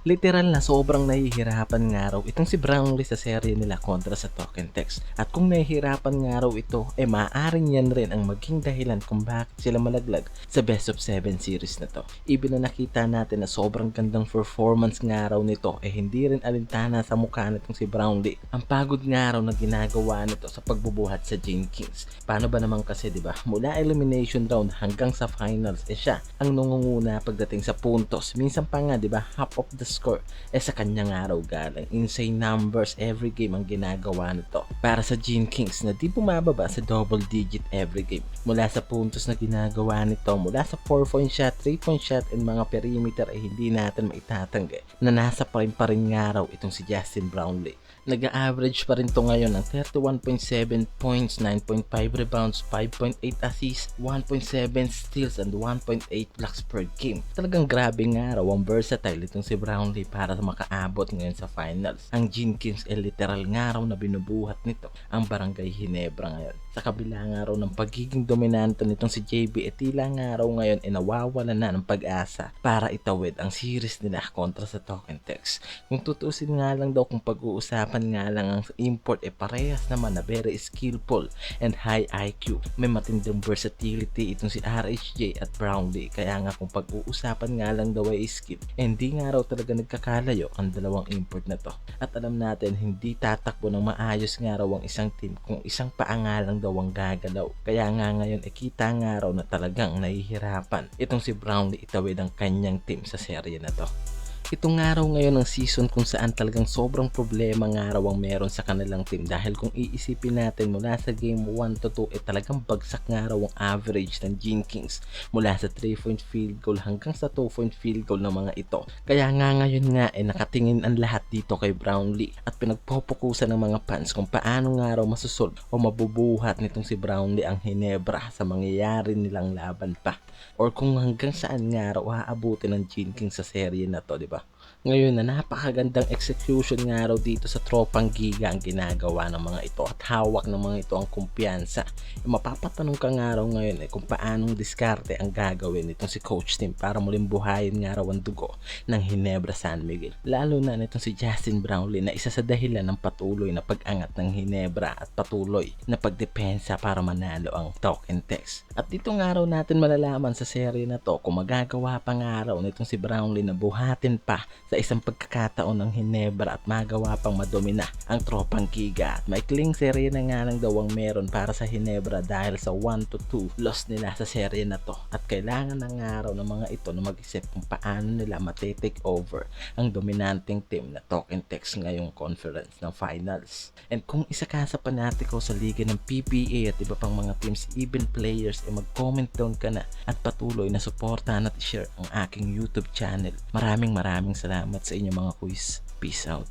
Literal na sobrang nahihirapan nga raw itong si Brownlee sa serye nila kontra sa Token Text. At kung nahihirapan nga raw ito, eh maaaring yan rin ang maging dahilan kung bakit sila malaglag sa Best of 7 series na to. Even na nakita natin na sobrang gandang performance nga raw nito, eh hindi rin alintana sa mukha nitong si Brownlee. Ang pagod nga raw na ginagawa nito sa pagbubuhat sa Jane. Paano ba naman kasi 'di ba? Mula elimination round hanggang sa finals, eh siya ang nungunguna pagdating sa puntos. Minsan pa nga 'di ba, half of the score eh sa kanyang araw galing. Insane numbers every game ang ginagawa nito. Para sa Gene Kings na di bumababa sa double digit every game. Mula sa puntos na ginagawa nito, mula sa 4 point shot, 3 point shot, and mga perimeter ay hindi natin maitatanggi na nasa prime pa rin nga raw itong si Justin Brownlee. Nag-average pa rin to ngayon ng 31.7 points, 9.5 rebounds, 5.8 assists, 1.7 steals, and 1.8 blocks per game. Talagang grabe nga raw ang versatile itong si Brownlee para makaabot ngayon sa finals. Ang Jenkins ay literal nga raw na binubuhat nito ang Barangay Hinebra ngayon. Sa kabila nga raw ng pagiging dominante nitong si JB, e tila nga raw ngayon ay nawawala na ng pag-asa para itawid ang series nila kontra sa Token Text. Kung tutusin nga lang daw kung pag-uusapan nga lang ang import e parehas naman na very skillful and high IQ. May matinding versatility itong si RHJ at Brownlee kaya nga kung pag-uusapan nga lang daw ay skill, eh, hindi nga raw talaga nagkakalayo ang dalawang import na to. At alam natin hindi tatakbo ng maayos nga raw ang isang team kung isang paa nga lang daw gagalaw. Kaya nga ngayon eh, kita nga raw na talagang nahihirapan itong si Brownlee itawid ang kanyang team sa serye na to. Itong araw ngayon ng season kung saan talagang sobrang problema nga raw ang meron sa kanilang team dahil kung iisipin natin mula sa game 1 to 2 eh talagang bagsak nga raw ang average ng Gene Kings mula sa 3 point field goal hanggang sa 2 point field goal ng mga ito. Kaya nga ngayon nga eh nakatingin ang lahat dito kay Brownlee at pinagpopokusan ng mga fans kung paano nga raw masusolve o mabubuhat nitong si Brownlee ang Hinebra sa mangyayari nilang laban pa or kung hanggang saan nga raw aabutin ng Gene Kings sa serye na to, di ba? Ngayon na napakagandang execution nga raw dito sa tropang giga ang ginagawa ng mga ito at hawak ng mga ito ang kumpiyansa. E mapapatanong ka nga raw ngayon eh kung paanong diskarte ang gagawin nitong si Coach Tim para muling buhayin nga raw ang dugo ng Hinebra San Miguel. Lalo na nitong si Justin Brownlee na isa sa dahilan ng patuloy na pag-angat ng Hinebra at patuloy na pagdepensa para manalo ang Token Text. At dito nga raw natin malalaman sa serye na to kung magagawa pa nga raw nitong si Brownlee na buhatin pa sa isang pagkakataon ng Hinebra at magawa pang madomina ang tropang Giga at maikling serye na nga lang daw ang meron para sa Hinebra dahil sa 1 to 2 loss nila sa serye na to at kailangan na nga raw ng mga ito na mag-isip kung paano nila matitake over ang dominanting team na Token Text ngayong conference ng finals. And kung isa ka sa panatiko sa liga ng PBA at iba pang mga teams, even players, eh mag-comment down ka na at patuloy na suportahan at share ang aking YouTube channel. Maraming maraming salamat sa inyo mga quiz. Peace out.